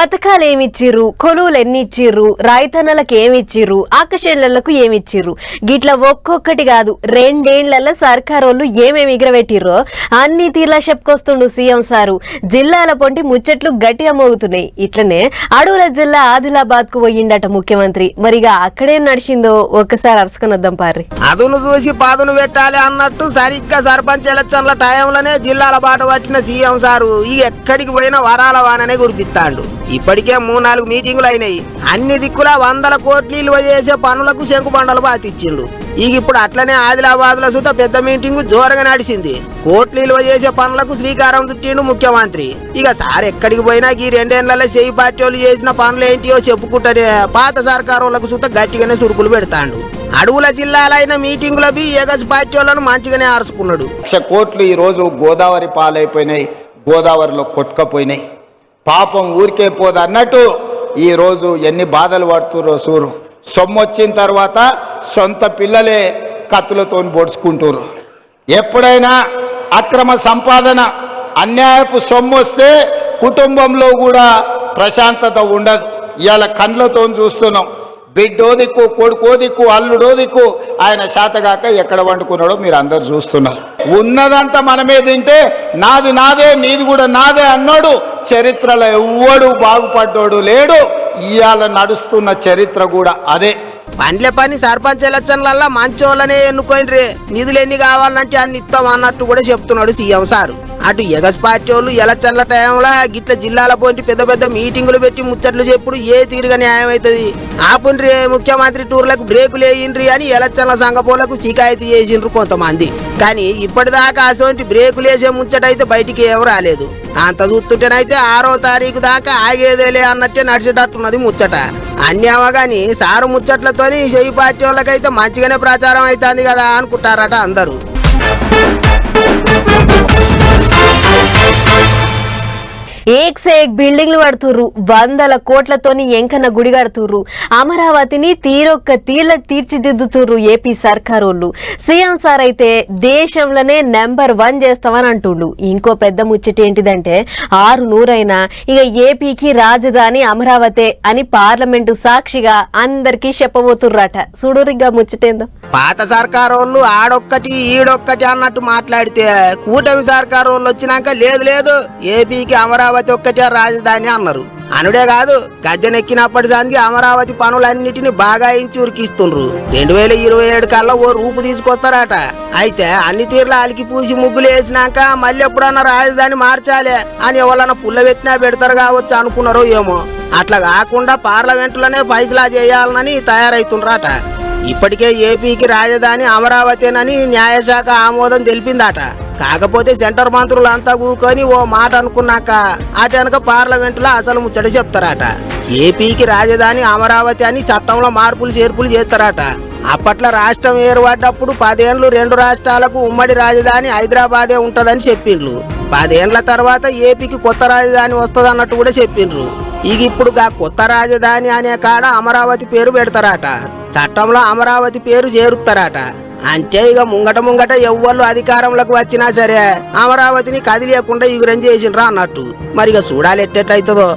పథకాలు ఏమిచ్చిర్రు కొలువులు ఎన్ని ఇచ్చిర్రు రైతన్నలకు ఏమిచ్చిర్రు? ఆకర్షణలకు ఏమిచ్చిర్రు గిట్ల ఒక్కొక్కటి కాదు. రెండేళ్ళలో సర్కారోళ్ళు ఏమేమి ఎగరబెట్టిర్రో అన్ని తీర్లా చెప్పుకొస్తుండు సీఎం సారు. జిల్లాల పొంటి ముచ్చట్లు గట్టిగా మోగుతున్నాయి. ఇట్లనే అడవుల జిల్లా ఆదిలాబాద్కు పోయిండట ముఖ్యమంత్రి. మరిగా అక్కడేం నడిచిందో ఒక్కసారి అరుసుకునొద్దాం పారి అదును చూసి పాదును పెట్టాలి అన్నట్టు సరిగ్గా సర్పంచ్ ఎలక్షన్ల టైంలోనే జిల్లాల బాట పట్టిన సీఎం సారు ఈ ఎక్కడికి పోయినా వరాల వాననే కురిపిస్తాడు. ఇప్పటికే మూడు నాలుగు మీటింగులు అయినాయి. అన్ని దిక్కులా వందల కోట్లు విలువ చేసే పనులకు శంకుబండలు బాతిచ్చిండు ఇక ఇప్పుడు అట్లనే ఆదిలాబాద్లో సుత పెద్ద మీటింగ్ జోరుగా నడిచింది. కోట్లు విలువ చేసే పనులకు శ్రీకారం చుట్టిండు ముఖ్యమంత్రి. ఇక సార్ ఎక్కడికి పోయినా ఈ రెండేళ్ళలో చేయి పార్టీ వాళ్ళు చేసిన పనులు ఏంటియో చెప్పుకుంటేనే పాత సర్కారు వాళ్ళకు సుత గట్టిగానే సురుకులు పెడతాండు. అడవుల జిల్లాలైన మీటింగుల బి ఎగస్ పార్టీ వాళ్ళను మంచిగానే అరుచుకున్నాడు లక్ష కోట్లు రోజు గోదావరి పాలైపోయినాయి గోదావరిలో కొట్టుకపోయినాయి. పాపం ఊరికే పోదు అన్నట్టు ఈరోజు ఎన్ని బాధలు పడుతుర్రో సూరు. సొమ్ము వచ్చిన తర్వాత సొంత పిల్లలే కత్తులతో పొడుచుకుంటారు ఎప్పుడైనా అక్రమ సంపాదన అన్యాయపు సొమ్ము వస్తే కుటుంబంలో కూడా ప్రశాంతత ఉండదు. ఇవాళ కండ్లతో చూస్తున్నాం. బిడ్డో దిక్కు కొడుకో దిక్కు అల్లుడో దిక్కు ఆయన శాతగాక ఎక్కడ వండుకున్నాడో మీరు అందరు చూస్తున్నారు. ఉన్నదంతా మనమే తింటే నాది నాదే నీది కూడా నాదే అన్నాడు చరిత్రలో ఎవ్వడు బాగుపడ్డోడు లేడు. ఇవాళ నడుస్తున్న చరిత్ర కూడా అదే. పండ్ల పని సర్పంచ్ ఎలక్షన్లల్లా మంచోళ్ళనే ఎన్నుకోండి నిధులు ఎన్ని కావాలంటే అన్ని ఇస్తాం అన్నట్టు కూడా చెప్తున్నాడు సీఎం సారు. అటు ఎగస్ పార్టీ వాళ్ళు ఎలక్షన్ల టైంలో గిట్ల జిల్లాల పోయి పెద్ద పెద్ద మీటింగులు పెట్టి ముచ్చట్లు చెప్పుడు ఏ తీరుగా న్యాయం అవుతుంది ఆపుండ్రి ముఖ్యమంత్రి టూర్లకు బ్రేకులు వేయిండ్రి అని ఎలక్షన్ల సంఘపోలకు షికాయతు చేసిండ్రు కొంతమంది. కానీ ఇప్పటిదాకా అసోంటి బ్రేకులు వేసే ముచ్చటైతే బయటికి ఏం రాలేదు. అంత చూస్తుంటేనైతే ఆరో తారీఖు దాకా ఆగేదేలే అన్నట్టే నడిచేటట్టున్నది ముచ్చట. అన్యామ గాని సారు ముచ్చట్లతోని చెయ్యి పార్టీ వాళ్ళకైతే మంచిగానే ప్రచారం అవుతుంది కదా అనుకుంటారట అందరూ. ఏక్ సే ఏక్ బిల్డింగ్లు కడుతుర్రు. వందల కోట్లతోని ఎంకన్న గుడి కడుతుర్రు. అమరావతిని తీరొక్క తీర్ల తీర్చిదిద్దుతుర్రు ఏపీ సర్కారోళ్ళు. సీఎం సార్ అయితే దేశంలోనే నెంబర్ వన్ చేస్తామని అంటుండు. ఇంకో పెద్ద ముచ్చట ఏంటిదంటే ఆరు నూరైనా ఇక ఏపీకి రాజధాని అమరావతే అని పార్లమెంటు సాక్షిగా అందరికీ చెప్పబోతుర్రట. చూడురిగా ముచ్చటేందో. పాత సర్కారు వాళ్ళు ఆడొక్కటి ఈడొక్కటి అన్నట్టు మాట్లాడితే కూటమి సర్కారు వాళ్ళు వచ్చినాక లేదు లేదు ఏపీకి అమరావతి ఒక్కటే రాజధాని అన్నారు. అనుడే కాదు గద్దెనెక్కినప్పటి సంది అమరావతి పనులన్నిటిని బాగా ఇంచి ఉరికిస్తుండ్రు. రెండు వేల ఇరవై ఏడు కల్లా ఓ రూపు తీసుకొస్తారట. అయితే అన్ని తీర్ల అలికి పూసి ముగ్గులు వేసినాక మళ్ళీ ఎప్పుడన్నా రాజధాని మార్చాలి అని ఎవరన్నా పుల్ల పెట్టినా పెడతారు కావచ్చు అనుకున్నారో ఏమో. అట్లా కాకుండా పార్లమెంట్లోనే పైసలా చేయాలనని తయారైతుండ్రట. ఇప్పటికే ఏపీకి రాజధాని అమరావతినని న్యాయశాఖ ఆమోదం తెలిపిందట. కాకపోతే సెంటర్ మంత్రులు అంతా కూకొని ఓ మాట అనుకున్నాక అటెనక పార్లమెంటులో అసలు ముచ్చట చెప్తారట. ఏపీకి రాజధాని అమరావతి అని చట్టంలో మార్పులు చేర్పులు చేస్తారట. అప్పట్లో రాష్ట్రం ఏర్పడ్డప్పుడు పదేండ్లు రెండు రాష్ట్రాలకు ఉమ్మడి రాజధాని హైదరాబాదే ఉంటుందని చెప్పిండ్రు. పదేండ్ల తర్వాత ఏపీకి కొత్త రాజధాని వస్తుందన్నట్టు కూడా చెప్పిండ్రు. ఇక ఇప్పుడు గా కొత్త రాజధాని అనే కాడ అమరావతి పేరు పెడతారట. చట్టంలో అమరావతి పేరు చేరుస్తారట. అంటే ఇక ముంగట ముంగట ఎవ్వరు అధికారంలోకి వచ్చినా సరే అమరావతిని కదిలేకుండా ఇగురం చేసిండ్రా అన్నట్టు. మరి ఇక చూడాలి ఎట్టెట్లయితుందో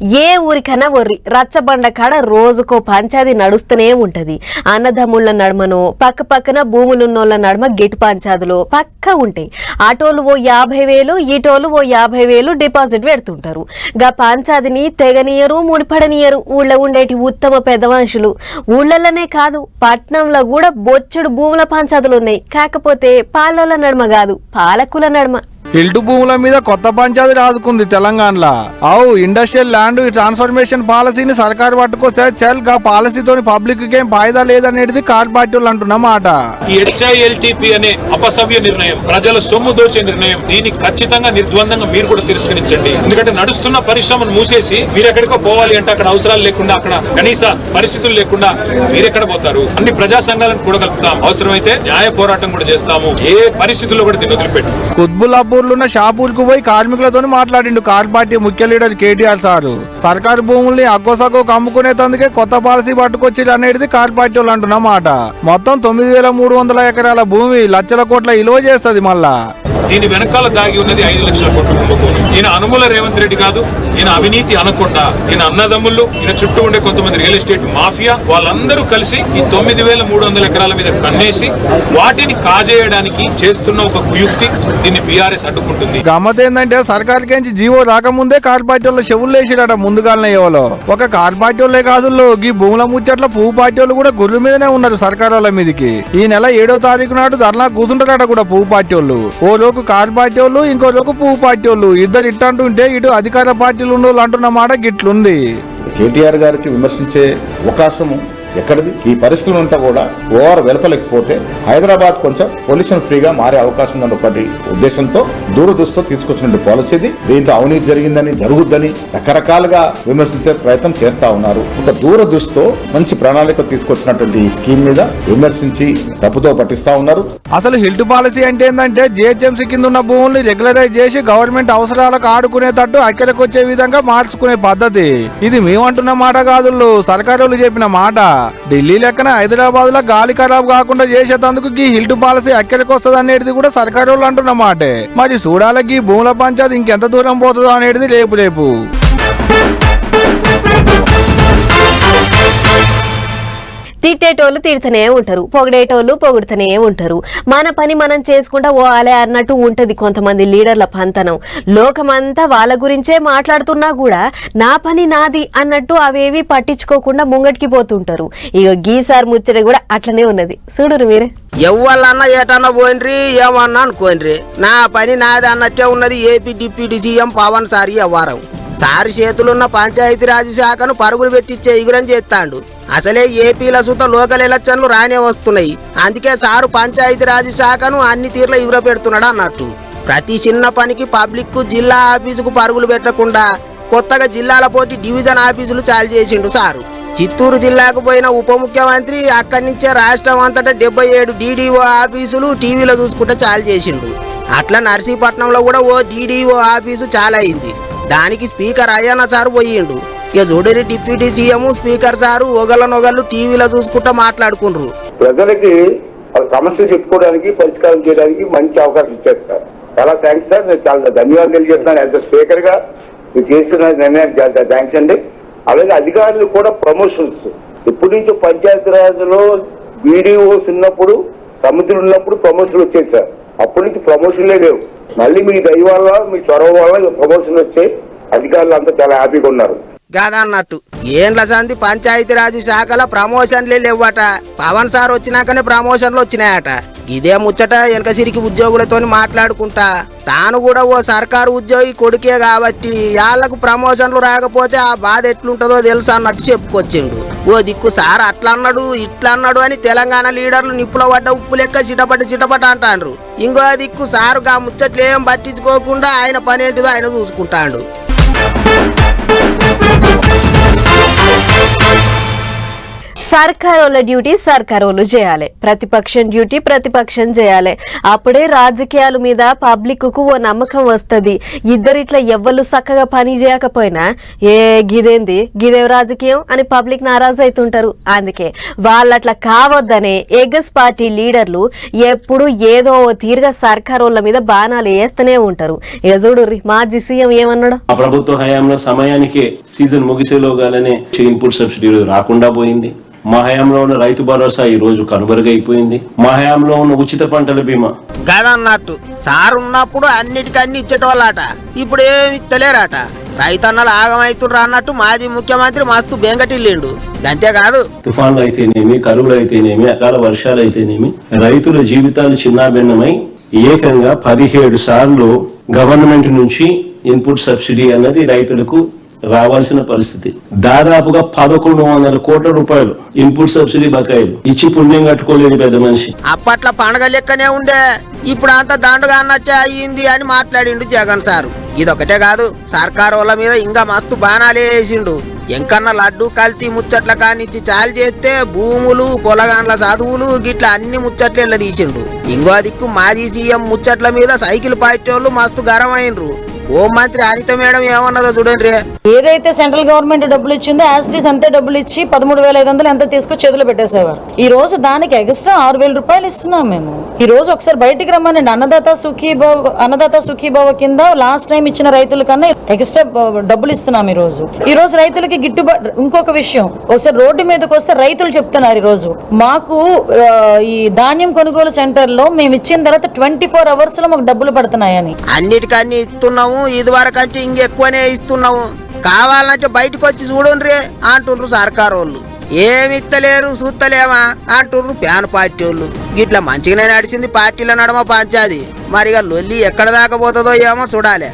ఏ ఊరికైనా ఒర్రి రచ్చబండ కాడ రోజుకో పంచాది నడుస్తూనే ఉంటది. అన్నదమ్ముళ్ళ నడుమను పక్క పక్కన భూములున్నోళ్ళ నడుమ గిటు పంచాదులు పక్క ఉంటాయి ఆటోలు ఓ యాభై వేలు ఈటోలు ఓ యాభై వేలు డిపాజిట్ పెడుతుంటారు. గా పంచాదిని తెగనీయరు ముడిపడనీయరు ఊళ్ళో ఉండేటి ఉత్తమ పెద్ద మనుషులు. ఊళ్ళలోనే కాదు పట్నంలో కూడా బొచ్చుడు భూముల పంచాదులు ఉన్నాయి కాకపోతే పాలల నడుమ కాదు పాలకుల నడుమ. ఇల్టు భూముల మీద కొత్త పంచాయతీ రాదుకుంది తెలంగాణలో. అవు ఇండస్ట్రియల్ ల్యాండ్ ట్రాన్స్ఫర్మేషన్ పాలసీని సర్కారు పట్టుకొస్తే చల్గా పాలసీతోని పబ్లిక్ ఏం ఫాయిదా లేదనేది కార్ పార్టీ వాళ్ళు అంటున్న మాట. ఈ హెచ్ఐఎల్టీపీ అనే అపసవ్య నిర్ణయం ప్రజల సొమ్ము దోచే నిర్ణయం దీన్ని ఖచ్చితంగా నిర్ద్వందంగా మీరు కూడా తిరస్కరించండి. ఎందుకంటే నడుస్తున్న పరిశ్రమను మూసేసి మీరెక్కడికో పోవాలి అంటే అక్కడ అవసరాలు లేకుండా అక్కడ కనీస పరిస్థితులు లేకుండా మీరెక్కడ పోతారు? అన్ని ప్రజా సంఘాలను కూడా కలుపుతాం అవసరమైతే న్యాయ పోరాటం కూడా చేస్తాము. ఏ పరిస్థితుల్లో కూడా దీన్ని వదిలిపెట్టు. కుత్బులాపూర్ ఉన్న షాపూర్కు పోయి కార్మికులతో మాట్లాడిండు కార్ పార్టీ ముఖ్య లీడర్ కేటీఆర్ సారు. సర్కారు భూముల్ని అగ్గోసగ్గోకు అమ్ముకునేందుకే కొత్త పాలసీ పట్టుకొచ్చి అనేది కార్ పార్టీ వాళ్ళు అంటున్న మాట. మొత్తం తొమ్మిది వేల మూడు వందల ఎకరాల భూమి లక్షల కోట్ల ఇలువ చేస్తుంది మళ్ళా. దీని వెనకాల దాగి ఉన్నది ఐదు లక్షల కోట్ల కుంభకోణం ఈయన అనుమూల రేవంత్ రెడ్డి కాదు ఈయన అవినీతి అనకుండా ఈయన అన్నదమ్ముళ్ళు ఈయన చుట్టూ ఉండే కొంతమంది రియల్ ఎస్టేట్ మాఫియా వాళ్ళందరూ కలిసి ఈ తొమ్మిది వేల మూడు వందల ఎకరాల మీద కన్నేసి వాటిని కాజేయడానికి చేస్తున్న ఒక కుయుక్తి దీన్ని బీఆర్ఎస్ అడ్డుకుంటుంది. గమ్మత్ ఏంటంటే సర్కార్కి జీవో రాకముందే కార్ పార్టీ వాళ్ళ చెవులు వేసిరట ముందుగానే ఎవరో ఒక కార్ పార్టీ వాళ్ళే కాదు ఈ భూముల ముచ్చట్ల పువ్వు పార్టీ వాళ్ళు కూడా గుర్రు మీదనే ఉన్నారు సర్కార్ వాళ్ళ మీదకి. ఈ నెల ఏడో తారీఖు నాడు ధర్నా కూర్చుంటారట కూడా పువ్వు పార్టీ వాళ్ళు ఓ రోజు కార్ పార్టీ వాళ్ళు ఇంకో రోజు పువ్వు పార్టీ వాళ్ళు ఇద్దరు ఇట్టంటుంటే ఇటు అధికార పార్టీలు వాళ్ళు అంటున్న మాట గిట్లుంది. కేటీఆర్ గారికి విమర్శించే అవకాశము ఎక్కడిది? ఈ పరిస్థితులంతా కూడా ఓవర్ వెలపలేకపోతే హైదరాబాద్ కొంచెం పొల్యూషన్ ఫ్రీగా మారే అవకాశం ఉందన్న ఒకటి ఉద్దేశంతో దూరదృష్టితో తీసుకొచ్చిన పాలసీ దీంతో అవినీతి జరిగిందని జరుగుద్దని రకరకాలుగా విమర్శించే ప్రయత్నం చేస్తా ఉన్నారు. ఒక దూరదృష్టితో మంచి ప్రణాళిక తీసుకొచ్చినటువంటి ఈ స్కీమ్ మీద విమర్శించి తప్పుతో పట్టిస్తా ఉన్నారు. అసలు హిల్ట్ పాలసీ అంటే ఏంటంటే జిహెచ్ఎంసీ కింద ఉన్న భూముల్ని రెగ్యులరైజ్ చేసి గవర్నమెంట్ అవసరాలకు ఆడుకునేటట్టు అక్కడికి వచ్చే విధంగా మార్చుకునే పద్ధతి. ఇది మేమంటున్న మాట కాదు సర్కారు చెప్పిన మాట. ఢిల్లీ లెక్కన హైదరాబాద్లో గాలి ఖరాబ్ కాకుండా చేసేటందుకు ఈ హిల్ట్ పాలసీ అక్కడికి వస్తుంది అనేది కూడా సర్కారు వాళ్ళు అంటున్న మాటే. మరి చూడాలకి భూముల పంచాయతీ ఇంకెంత దూరం పోతుందో అనేది రేపు రేపు. తిట్టేటోళ్ళు తిడుతూనే ఉంటారు పొగిడేటోళ్ళు పొగుడుతూనే ఉంటారు. మన పని మనం చేసుకుంటా పోవాలే అన్నట్టు ఉంటుంది కొంతమంది లీడర్ల పంతనం. లోకమంతా వాళ్ళ గురించే మాట్లాడుతున్నా కూడా నా పని నాది అన్నట్టు అవేవి పట్టించుకోకుండా ముంగటికి పోతుంటారు. ఇక గీసార్ ముచ్చట కూడా అట్లనే ఉన్నది. చూడరు మీరే. ఎవ్వళ్ళన్నా ఏటన్నా పోయినరి ఏమన్నా అనుకోండి నా పని నాది అన్నట్టే ఉన్నది AP deputy CM Pawan sir వ్యవహారం. సారి చేతులున్న పంచాయతీరాజ్ శాఖను పరుగులు పెట్టించే ఇగురం చేస్తాడు అసలే ఏపీల సుత లోకల్ ఎలక్షన్లు రానే వస్తున్నాయి. అందుకే సారు పంచాయతీరాజ్ శాఖను అన్ని తీర్ల ఇగుర పెడుతున్నాడు అన్నట్టు. ప్రతి చిన్న పనికి పబ్లిక్ జిల్లా ఆఫీసుకు పరుగులు పెట్టకుండా కొత్తగా జిల్లాల పోటీ డివిజన్ ఆఫీసులు చాలు చేసిండు సారు. చిత్తూరు జిల్లాకు పోయిన ఉప ముఖ్యమంత్రి అక్కడి నుంచే రాష్ట్రం అంతటా డెబ్బై ఏడు డీడీఓ ఆఫీసులు టీవీలో చూసుకుంటే చాలు చేసిండు. అట్లా నర్సీపట్నంలో కూడా ఓ డీడీఓ ఆఫీసు చాలా అయింది దానికి స్పీకర్ అయ్యన్న సారు పోయిండు. ఇక చూడరి డిప్యూటీ సీఎం స్పీకర్ సారు ఒకళ్ళనొగళ్ళు టీవీలో చూసుకుంటా మాట్లాడుకుండ్రు. ప్రజలకి సమస్య చెప్పుకోవడానికి పరిష్కారం చేయడానికి మంచి అవకాశం ఇచ్చారు సార్. చాలా థ్యాంక్స్ సార్. నేను చాలా ధన్యవాదాలు తెలియజేస్తున్నాను. యాజ్ అ స్పీకర్గా మీరు చేస్తున్న నిర్ణయానికి థ్యాంక్స్ అండి. అలాగే అధికారులు కూడా ప్రమోషన్స్ ఇప్పటి నుంచి పంచాయతీరాజ్లో వీడియోస్ ఉన్నప్పుడు సమితులు ఉన్నప్పుడు ప్రమోషన్లు వచ్చాయి సార్. అప్పటి నుంచి ప్రమోషన్లే లేవు. మళ్ళీ మీ దయ వల్ల మీ చొరవ వల్ల ప్రమోషన్లు వచ్చాయి. అధికారులు అంతా చాలా హ్యాపీగా ఉన్నారు. కాదన్నట్టు ఏండ్ల సంది పంచాయతీరాజ్ శాఖల ప్రమోషన్లే లేవట పవన్ సార్ వచ్చినాకనే ప్రమోషన్లు వచ్చినాయట. ఇదే ముచ్చట వెనక సిరికి ఉద్యోగులతోని మాట్లాడుకుంటా. తాను కూడా ఓ సర్కారు ఉద్యోగి కొడుకే కాబట్టి వాళ్ళకు ప్రమోషన్లు రాకపోతే ఆ బాధ ఎట్లుంటుందో తెలుసు అన్నట్టు చెప్పుకొచ్చిండు. ఓ దిక్కు సార్ అట్లా అన్నాడు ఇట్లా అన్నాడు అని తెలంగాణ లీడర్లు నిప్పుల పడ్డ ఉప్పు లెక్క చిటపట చిటపట అంటాండ్రు. ఇంకో దిక్కు సారు ఆ ముచ్చట్లు ఏం పట్టించుకోకుండా ఆయన పనేంటిదో ఆయన చూసుకుంటాండు. సర్కారోళ్ళ డ్యూటీ సర్కారోళ్ళు చేయాలి. ప్రతిపక్షం డ్యూటీ ప్రతిపక్షం చేయాలి. అప్పుడే రాజకీయాల మీద పబ్లిక్కు ఓ నమ్మకం వస్తుంది. ఇద్దరిట్లా ఎవ్వరు చక్కగా పని చేయకపోయినా ఏ గిదేంది గిదేం రాజకీయం అని పబ్లిక్ నారాజు అవుతుంటారు అందుకే వాళ్ళట్లా కావద్దనే ఎగస్ పార్టీ లీడర్లు ఎప్పుడు ఏదో ఓ తీరుగా సర్కారోళ్ళ మీద బాణాలు వేస్తూనే ఉంటారు. యజుడు మాజీ సీఎం ఏమన్నాడు? ఆ ప్రభుత్వ హయాంలో సమయానికి సీజన్ ముగిసేలోగానే ఇన్పుట్ సబ్సిడీలు రాకుండా పోయింది. మా హయాంలో ఉన్న రైతు భరోసా ఈ రోజు కనుమరుగైపోయింది. మా హయాంలో ఉన్న ఉచిత పంటల బీమా. గదన్నట్టు. సార్ ఉన్నప్పుడు అన్నిటికన్నీ ఇచ్చేటోళ్ళట. ఇప్పుడు ఏమి ఇస్తలేరట. రైతన్నలు ఆగమైతుండ్రు అన్నట్టు మాజీ ముఖ్యమంత్రి మస్తు బెంగటిల్లిండు. అంతేకాదు తుఫాన్లు అయితేనేమి కరువులు అయితేనేమి అకాల వర్షాలు అయితేనేమి రైతుల జీవితాలు చిన్నాభిన్నమై ఏకంగా పదిహేడు సార్లు గవర్నమెంట్ నుంచి ఇన్పుట్ సబ్సిడీ అన్నది రైతులకు రావాల్సిన పరిస్థితి. దాదాపుగా పదకొండు వందల కోట్ల రూపాయలు ఇన్పుట్ సబ్సిడీ బకాయిలు ఇచ్చి పుణ్యం కట్టుకోలేని పెద్ద మనిషి. అప్పట్లో పండగ లెక్కనే ఉండే. ఇప్పుడు అంత దాండుగా అన్నట్టే అయ్యింది అని మాట్లాడిండు జగన్ సారు. ఇదొకటే కాదు సర్కారు వాళ్ళ మీద ఇంకా మస్తు బాణాలే వేసిండు. ఎంకన్నా లడ్డు కల్తీ ముచ్చట్ల కానిచ్చి చాలు చేస్తే భూములు పొలగాండ్ల చదువులు గిట్ల అన్ని ముచ్చట్లు తీసిండు ఇంకో దిక్కు మాజీ సీఎం ముచ్చట్ల మీద సైకిల్ పార్టీ వాళ్ళు మస్తు గరం అయినరు మంత్రి అనిత మేడం ఏమన్నదో చూడండి. ఏదైతే సెంట్రల్ గవర్నమెంట్ డబ్బులు ఇచ్చిందో యాస్టీస్ అంతే డబ్బులు ఇచ్చి పదమూడు వేల ఐదు వందలు ఎంత తీసుకొచ్చి చేతిలో పెట్టేసేవారు. ఈ రోజు దానికి ఎక్స్ట్రా ఆరు వేల రూపాయలు ఇస్తున్నాం మేము. ఈ రోజు ఒకసారి బయటికి రమ్మనండి అన్నదాత సుఖీభావ అన్నదాత సుఖీభావ కింద లాస్ట్ టైం ఇచ్చిన రైతుల కన్నా ఎక్స్ట్రా డబ్బులు ఇస్తున్నాం ఈ రోజు. ఈ రోజు రైతులకి గిట్టుబాటు ఇంకొక విషయం. ఒకసారి రోడ్డు మీదకి వస్తే రైతులు చెప్తున్నారు ఈ రోజు. మాకు ఈ ధాన్యం కొనుగోలు సెంటర్లో మేము ఇచ్చిన తర్వాత ట్వంటీ ఫోర్ అవర్స్లో మాకు డబ్బులు పడుతున్నాయని. అన్నిటికన్నీ ఇస్తున్నాము. ఇది వరకంటే ఇంకెక్కువనే ఇస్తున్నాము. కావాలంటే బయటకు వచ్చి చూడండి అంటుండ్రు సర్కారు వాళ్ళు ఏమి ఇత్తలేరు చూస్తలేమా అంటుండ్రు ప్యాన్ పార్టీ వాళ్ళు గిట్ల మంచిగానే నడిచింది పార్టీల నడమ పంచాది. మరిగా లొల్లి ఎక్కడ దాకా పోతుందో ఏమో చూడాలి.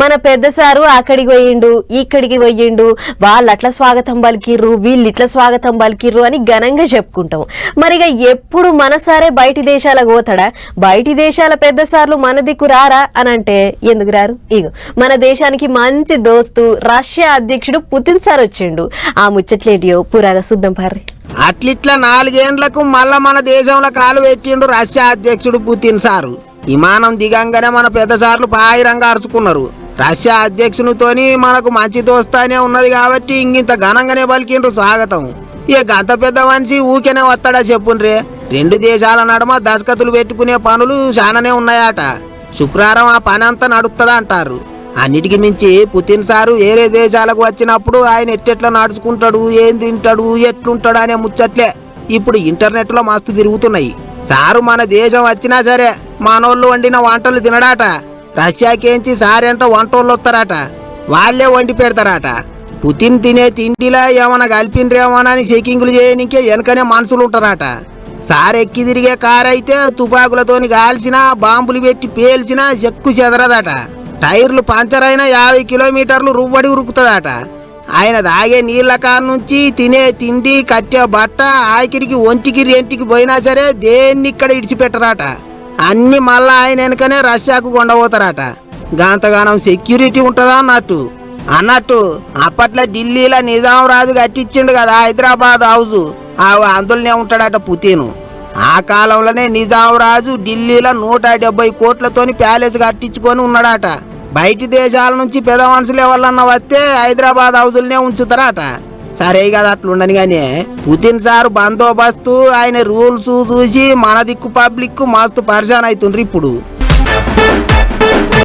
మన పెద్ద సారు అక్కడికి పోయిండు ఇక్కడికి పోయిండు. వాళ్ళు అట్లా స్వాగతం పలికిర్రు వీళ్ళు ఇట్లా స్వాగతం పలికిర్రు అని ఘనంగా చెప్పుకుంటాం. మరిగా ఎప్పుడు మన సారే బయటి దేశాలకు పోతాడా? బయటి దేశాల పెద్ద సార్లు మన దిక్కు రారా అని అంటే ఎందుకు రారు? ఇగో మన దేశానికి మంచి దోస్తు రష్యా అధ్యక్షుడు పుతిన్ సార్ వచ్చిండు. ఆ ముచ్చట్లేటియో పురాగా శుద్ధం పార్రి. అట్లిట్లా నాలుగేండ్లకు మళ్ళా మన దేశంలో కాలు పెట్టిండు రష్యా అధ్యక్షుడు పుతిన్ సారు. విమానం దిగంగానే మన పెద్ద సార్లు పాయిరంగా అరుచుకున్నారు. రష్యా అధ్యక్షునితోని మనకు మంచి దోస్తానే ఉన్నది కాబట్టి ఇంగింత ఘనంగానే పలికిండ్రు స్వాగతం. ఇక గంత పెద్ద మనిషి ఊకెనే వస్తాడా చెప్పుండ్రే? రెండు దేశాల నడుమ దశకతులు పెట్టుకునే పనులు చాలానే ఉన్నాయట. శుక్రవారం ఆ పని అంతా నడుస్తుందా అంటారు అన్నిటికి మించి పుతిన్ సారు వేరే దేశాలకు వచ్చినప్పుడు ఆయన ఎట్టెట్లా నడుచుకుంటాడు ఏం తింటాడు ఎట్లుంటాడు అనే ముచ్చట్లే. ఇప్పుడు ఇంటర్నెట్లో మస్తు తిరుగుతున్నాయి. సారు మన దేశం వచ్చినా సరే మనోళ్ళు వండిన వంటలు తినడాట. రష్యాకేంచి సారెంట వంటోళ్ళు వస్తారట. వాళ్ళే వండి పెడతారట. పుతిన్ తినే తిండిలా ఏమైనా కలిపినరేమోనని చెకింగులు చేయనికే వెనకనే మనుషులు ఉంటారట. సార్ ఎక్కి తిరిగే కారు అయితే తుపాకులతోని కాల్చినా బాంబులు పెట్టి పేల్చినా చెక్కు చెదరదట. టైర్లు పంచర్ అయినా యాభై కిలోమీటర్లు రువ్వడి ఉరుకుతుందట. ఆయన తాగే నీళ్ళ కారు నుంచి తినే తిండి కట్టే బట్ట ఆకిరికి ఒంటికి రెంటికి పోయినా సరే దేన్ని ఇక్కడ ఇడిచిపెట్టరాట. అన్ని మళ్ళా ఆయన వెనకనే రష్యాకు కొండపోతారట. గాంతగానం సెక్యూరిటీ ఉంటుందా అన్నట్టు. అన్నట్టు అప్పట్లో ఢిల్లీలో నిజాం రాజు కట్టించిండు కదా హైదరాబాద్ హౌజ్. ఆ అందులోనే ఉంటాడట పుతీను. ఆ కాలంలోనే నిజాం రాజు ఢిల్లీలో నూట డెబ్బై కోట్లతోని ప్యాలెస్ కట్టించుకొని ఉన్నాడట. బయటి దేశాల నుంచి పెద్ద మనుషులు ఎవరన్నా వస్తే హైదరాబాద్ హౌజులనే ఉంచుతారట. సరే కదా అట్లుండని కానీ. పుతిన్ సార్ బందోబస్తు ఆయన రూల్స్ చూసి మన దిక్కు పబ్లిక్ మస్తు పరిశాన్ అవుతుండ్రు ఇప్పుడు.